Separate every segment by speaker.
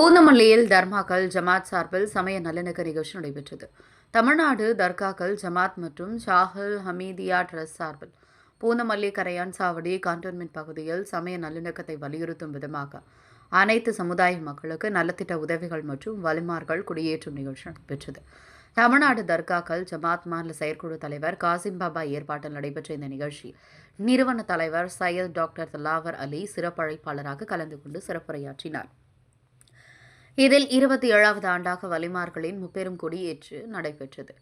Speaker 1: பூந்தமல்லியில் தர்மாக்கள் ஜமாத் சார்பில் சமய நல்லிணக்க நிகழ்ச்சி நடைபெற்றது. தமிழ்நாடு தர்காக்கள் ஜமாத் மற்றும் ஷாஹல் ஹமீதியா ட்ரஸ்ட் சார்பில் பூந்தமல்லி கரையான் சாவடி கான்டோன்மெண்ட் பகுதியில் சமய நல்லிணக்கத்தை வலியுறுத்தும் விதமாக அனைத்து சமுதாய மக்களுக்கு நலத்திட்ட உதவிகள் மற்றும் வலிமார்கள் குடியேற்றும் நிகழ்ச்சி நடைபெற்றது. தமிழ்நாடு தர்காக்கள் ஜமாத் மாநில செயற்குழு தலைவர் காசிம் பாபா ஏற்பாட்டில் நடைபெற்ற இந்த நிகழ்ச்சி நிறுவன தலைவர் சையத் டாக்டர் தலாவர் அலி சிறப்பழைப்பாளராக கலந்து கொண்டு சிறப்புரையாற்றினார். இதில் இருபத்தி ஏழாவது ஆண்டாக வலிமார்களின் முப்பெரும் கொடியேற்று நடைபெற்றது.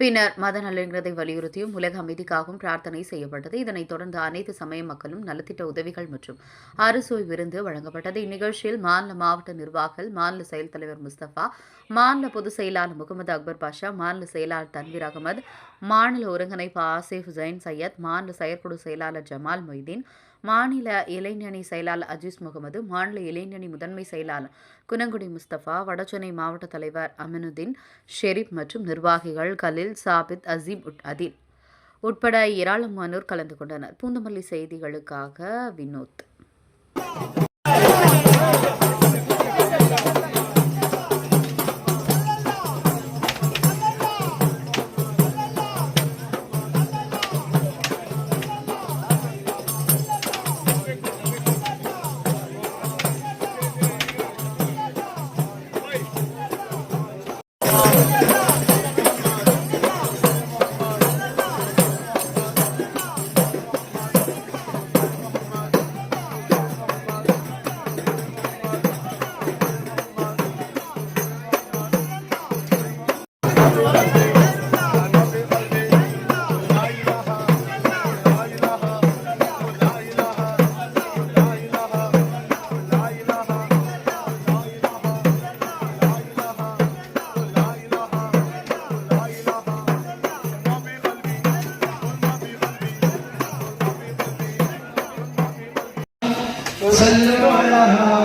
Speaker 1: பின்னர் மத நல்லிணக்கத்தை வலியுறுத்தியும் உலக அமைதிக்காகவும் பிரார்த்தனை செய்யப்பட்டது. இதனைத் தொடர்ந்து அனைத்து சமய மக்களும் நலத்திட்ட உதவிகள் மற்றும் அறுசுவை விருந்து வழங்கப்பட்டது. இந்நிகழ்ச்சியில் மாநில மாவட்ட நிர்வாகிகள் மாநில செயல் தலைவர் முஸ்தபா மாநில பொதுச் செயலாளர் முகமது அக்பர் பாஷா மாநில செயலாளர் தன்வீர் அகமது மாநில ஒருங்கிணைப்பு ஆசிப் ஜெயின் சையத் மாநில செயற்குழு செயலாளர் ஜமால் மொய்தீன் மாநில இளைஞணி செயலாளர் அஜீஸ் முகமது மாநில இளைஞணி முதன்மை செயலாளர் குனங்குடி முஸ்தபா வடசென்னை மாவட்ட தலைவர் அமினுதீன் ஷெரீப் மற்றும் நிர்வாகிகள் கலில் சாபித் அசீம் உட் அதில் உட்பட ஏராளமானோர் கலந்து கொண்டனர். பூந்தமல்லி செய்திகளுக்காக வினோத்.
Speaker 2: صلوا على يا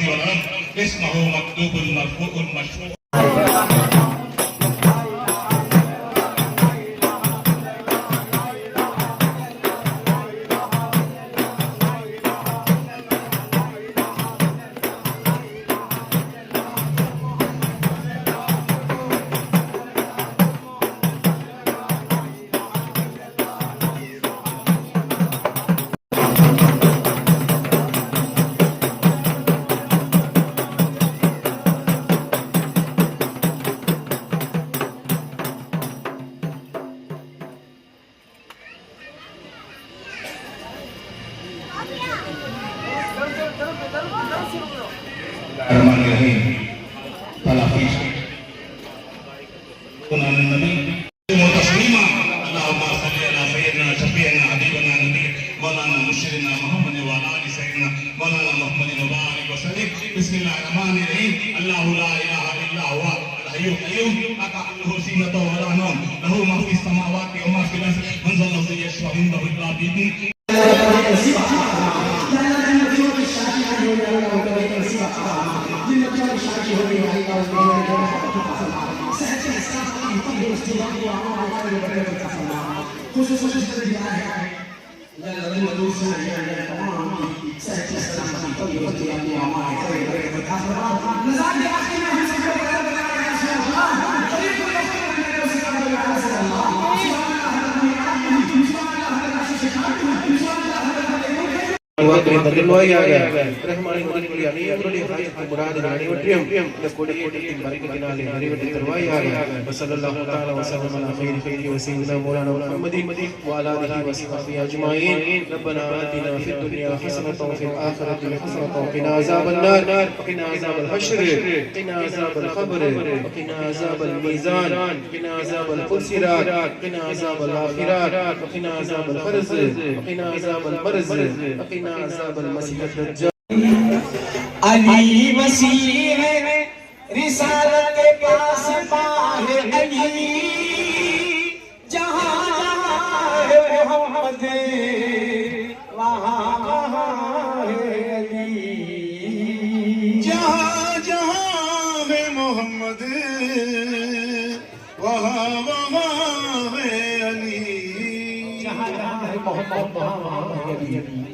Speaker 3: والأرض اسمه مكتوب مرفوع مشروع الحي القيوم لا تأخذه سنة ولا نوم له ما في السماوات وما في الارض من ذا الذي يشفع عنده الا otro
Speaker 2: மதத்தில் நோயாக
Speaker 4: அனைவருடைய முராதுகள் அனைவற்றையும் இந்த கொடியேற்றத்தின் வரைக்கினாலே நிறைவேற்றி தருவாயாக வசல்லாஹு தஆலா வஸல்லம் அலா ஹைரி ஹைரி வஸீனா மௌலானா முஹம்மதி வஅலாஹி வஸஹபி அஜ்மாயின் ரப்பனா ஆதினா ஃபித் துன்யா ஹஸனத வஃபில் ஆখিরাতি ஹஸனத வகினா அஸாபன் நார் வகினா அஸாபல் ஹஷ்ர் வகினா அஸாபல் கப்ர் வகினா அஸாபல் மீசான் வகினா அஸாபல் குர்சிராத் வகினா அஸாபல் ஆখিরাத் வகினா அஸாபல் ஃபர்ஸ் வகினா அஸாபல் மர்ஸ் வகினா அஸாபல்
Speaker 2: अली वसीह रिसालत पास पाह अली जहाँ है मोहम्मद वहाँ है अली।
Speaker 3: जहाँ जहाँ है मोहम्मद वहाँ वहाँ है अली।
Speaker 2: जहाँ जहाँ है मोहम्मद वहाँ वहाँ है अली।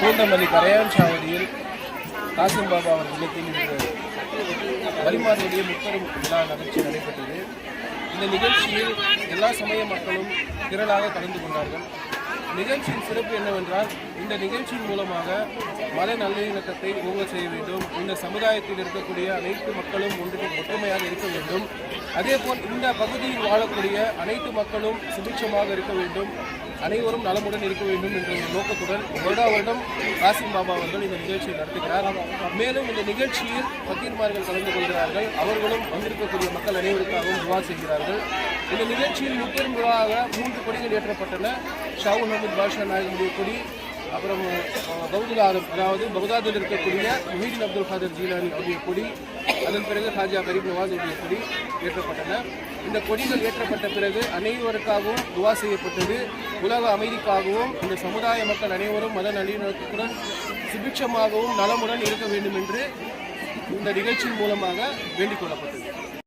Speaker 5: பூந்தமல்லி கரையான் சாவடியில் காசிம் பாபா அவர் இல்லத்தில் இன்று பரிமாறியுடைய முப்பெரும் விழா நிகழ்ச்சி நடைபெற்றது. இந்த நிகழ்ச்சியில் எல்லா சமய மக்களும் திரளாக கலந்து கொண்டார்கள். நிகழ்ச்சியின் சிறப்பு என்னவென்றால் இந்த நிகழ்ச்சியின் மூலமாக மத நல்லிணக்கத்தை ஓங்க செய்ய வேண்டும். இந்த சமுதாயத்தில் இருக்கக்கூடிய அனைத்து மக்களும் ஒன்று ஒற்றுமையாக இருக்க வேண்டும். அதேபோல் இந்த பகுதியில் வாழக்கூடிய அனைத்து மக்களும் சுபிட்சமாக இருக்க வேண்டும். அனைவரும் நலமுடன் இருக்க வேண்டும் என்ற ஒரு நோக்கத்துடன் வருடா வருடம் காசிம் பாபா அவர்கள் இந்த நிகழ்ச்சியை நடத்துகிறார். மேலும் இந்த நிகழ்ச்சியில் பக்கீர்மார்கள் கலந்து கொள்கிறார்கள். அவர்களும் வந்திருக்கக்கூடிய மக்கள் அனைவருக்காகவும் துவா செய்கிறார்கள். இந்த நிகழ்ச்சியில் முப்பெரும் விழாவாக மூன்று கொடிகள் ஏற்றப்பட்டன. ஷாவு அஹமது பாஷா நாயகனுடைய கொடி அப்புறம் அஹ், அதாவது பகுதாதில் இருக்கக்கூடிய முஹீன் அப்துல் காதர் ஜீலானி அவருடைய கொடி அதன் பிறகு ஹாஜா கரீப் நவாஸுடைய கொடி ஏற்றப்பட்டன. இந்த கொடிகள் ஏற்றப்பட்ட பிறகு அனைவருக்காகவும் துவா செய்யப்பட்டது. உலக அமைதிக்காகவும் இந்த சமுதாய மக்கள் அனைவரும் மத நல்லிணக்கத்துடன் சுபிட்சமாகவும் நலமுடன் இருக்க வேண்டும் என்று இந்த நிகழ்ச்சியின் மூலமாக வேண்டிக் கொள்ளப்பட்டது.